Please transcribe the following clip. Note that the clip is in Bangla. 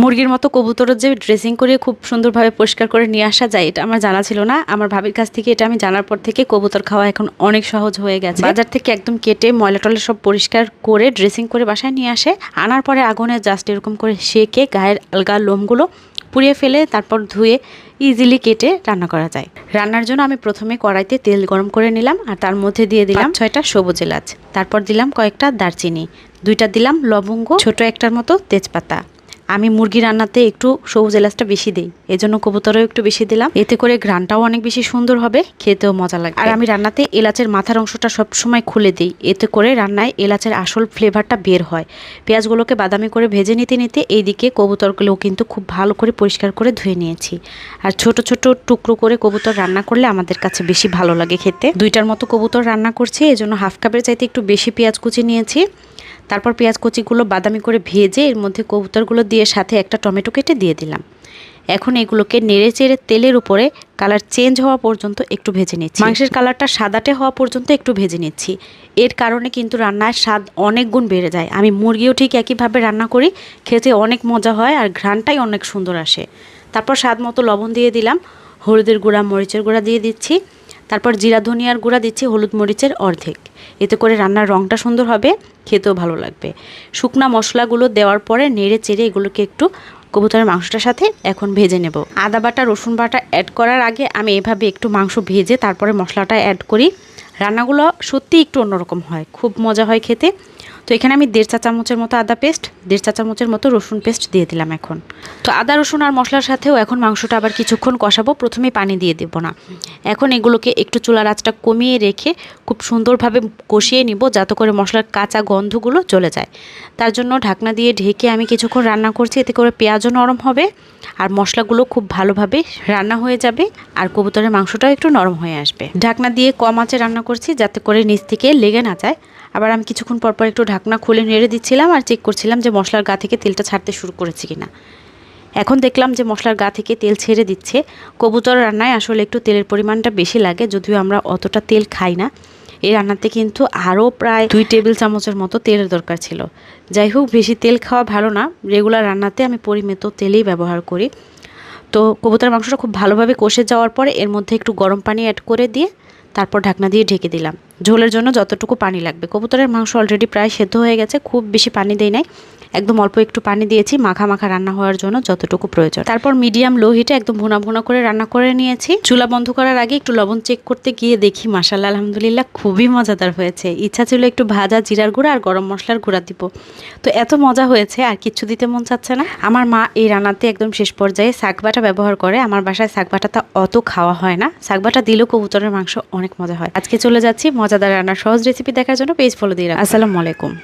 মুরগির মতো কবুতরের যে ড্রেসিং করে খুব সুন্দরভাবে পরিষ্কার করে নিয়ে আসা যায় এটা আমার জানা ছিল না। আমার ভাবির কাছ থেকে এটা আমি জানার পর থেকে কবুতর খাওয়া এখন অনেক সহজ হয়ে গেছে। বাজার থেকে একদম কেটে ময়লা টয়লা সব পরিষ্কার করে ড্রেসিং করে বাসায় নিয়ে আসে। আনার পরে আগুনে জাস্ট এরকম করে সেকে গায়ের আলগা লোমগুলো পুড়িয়ে ফেলে তারপর ধুয়ে ইজিলি কেটে রান্না করা যায়। রান্নার জন্য আমি প্রথমে কড়াইতে তেল গরম করে নিলাম আর তার মধ্যে দিয়ে দিলাম ছয়টা সবুজ এলাচ। তারপর দিলাম কয়েকটা দারচিনি। দুইটা দিলাম লবঙ্গ ছোট একটার মতো তেজপাতা। আমি মুরগি রান্নাতে একটু সবুজ এলাচটা বেশি দিই। এজন্য কবুতরও একটু বেশি দিলাম। এতে করে ঘ্রানটাও অনেক বেশি সুন্দর হবে, খেতেও মজা লাগবে। আর আমি রান্নাতে এলাচের মাথার অংশটা সব সময় খুলে দিই। এতে করে রান্নায় এলাচের আসল ফ্লেভারটা বের হয়। পেঁয়াজগুলোকে বাদামি করে ভেজে নিতে নিতে এইদিকে কবুতরগুলোও কিন্তু খুব ভালো করে পরিষ্কার করে ধুয়ে নিয়েছি। আর ছোট ছোট টুকরো করে কবুতর রান্না করলে আমাদের কাছে বেশি ভালো লাগে খেতে। দুইটার মতো কবুতর রান্না করছি, এজন্য হাফ কাপের চাইতে একটু বেশি পেঁয়াজ কুচি নিয়েছি। তারপর পেঁয়াজ কুচিগুলো বাদামি করে ভেজে এর মধ্যে কবুতরগুলো দিয়ে সাথে একটা টমেটো কেটে দিয়ে দিলাম। এখন এগুলোকে নেড়ে চেড়ে তেলের উপরে কালার চেঞ্জ হওয়া পর্যন্ত একটু ভেজে নিচ্ছি। মাংসের কালারটা সাদাটে হওয়া পর্যন্ত একটু ভেজে নিচ্ছি। এর কারণে কিন্তু রান্নার স্বাদ অনেক গুণ বেড়ে যায়। আমি মুরগিও ঠিক একইভাবে রান্না করি, খেতে অনেক মজা হয় আর ঘ্রানটাই অনেক সুন্দর আসে। তারপর স্বাদ মতো লবণ দিয়ে দিলাম, হলুদের গুঁড়া, মরিচের গুঁড়া দিয়ে দিচ্ছি। তারপর জিরা ধনিয়ার গুঁড়া দিচ্ছি হলুদ মরিচের অর্ধেক। এতে করে রান্নার রঙটা সুন্দর হবে, খেতেও ভালো লাগবে। শুকনা মশলাগুলো দেওয়ার পরে নেড়ে চেড়ে এগুলোকে একটু কবুতরের মাংসটার সাথে এখন ভেজে নেব। আদা বাটা, রসুন বাটা অ্যাড করার আগে আমি এভাবে একটু মাংস ভেজে তারপরে মশলাটা অ্যাড করি। রান্নাগুলো সত্যি একটু অন্যরকম হয়, খুব মজা হয় খেতে। তো এখানে আমি দেড় চা চামচের মতো আদা পেস্ট, দেড় চা চামচের মতো রসুন পেস্ট দিয়ে দিলাম এখন। তো আদা, রসুন আর মশলার সাথেও এখন মাংসটা আবার কিছুক্ষণ কষাবো প্রথমে পানি দিয়ে দেবো না। এখন এগুলোকে একটু চুলার আঁচটা কমিয়ে রেখে খুব সুন্দরভাবে কষিয়ে নিব, যাতে করে মশলার কাঁচা গন্ধগুলো চলে যায়। তার জন্য ঢাকনা দিয়ে ঢেকে আমি কিছুক্ষণ রান্না করছি, এতে করে পেঁয়াজও নরম হবে আর মশলাগুলো খুব ভালোভাবে রান্না হয়ে যাবে আর কবুতরের মাংসটাও একটু নরম হয়ে আসবে। ঢাকনা দিয়ে কম আঁচে রান্না করছি, যাতে করে নিচ থেকে লেগে না যায়। আবার আমি কিছুক্ষণ পর পর একটু ঢাকনা খুলে নেড়ে দিচ্ছিলাম আর চেক করছিলাম যে মশলার গা থেকে তেলটা ছাড়তে শুরু করেছে কিনা। এখন দেখলাম যে মশলার গা থেকে তেল ছেড়ে দিচ্ছে। কবুতর রান্নায় আসলে একটু তেলের পরিমাণটা বেশি লাগে, যদিও আমরা অতটা তেল খাই না। এই রান্নাতে কিন্তু আরও প্রায় দুই টেবিল চামচের মতো তেলের দরকার ছিল। যাই হোক, বেশি তেল খাওয়া ভালো না। রেগুলার রান্নাতে আমি পরিমিত তেলেই ব্যবহার করি। তো কবুতর মাংসটা খুব ভালোভাবে কষে যাওয়ার পরে এর মধ্যে একটু গরম পানি অ্যাড করে দিয়ে তারপর ঢাকনা দিয়ে ঢেকে দিলাম। ঝোলের জন্য যতটুকু পানি লাগবে। কবুতরের মাংস অলরেডি প্রায় সেদ্ধ হয়ে গেছে, খুব বেশি পানি দেই নাই। একদম অল্প একটু পানি দিয়েছি, মাখা মাখা রান্না হওয়ার জন্য যতটুকু প্রয়োজন। তারপর মিডিয়াম লো হিটে একদম ভুনা ভুনা করে রান্না করে নিয়েছি। চুলা বন্ধ করার আগে একটু লবণ চেক করতে গিয়ে দেখি মাসাল্লাহ আলহামদুলিল্লাহ, খুবই মজাদার হয়েছে। ইচ্ছা ছিল একটু ভাজা জিরার গুঁড়া আর গরম মশলার গুঁড়া দিব। তো এত মজা হয়েছে, আর কিচ্ছু দিতে মন চাচ্ছে না। আমার মা এই রান্নাতে একদম শেষ পর্যায়ে শাক বাটা ব্যবহার করে। আমার বাসায় শাক বাটাটা অত খাওয়া হয় না। শাক বাটা দিলেও কবুতরের মাংস অনেক মজা হয়। আজকে চলে যাচ্ছি মজাদার রান্নার সহজ রেসিপি দেখার জন্য পেজ ফলো দিয়ে আসসালামু আলাইকুম।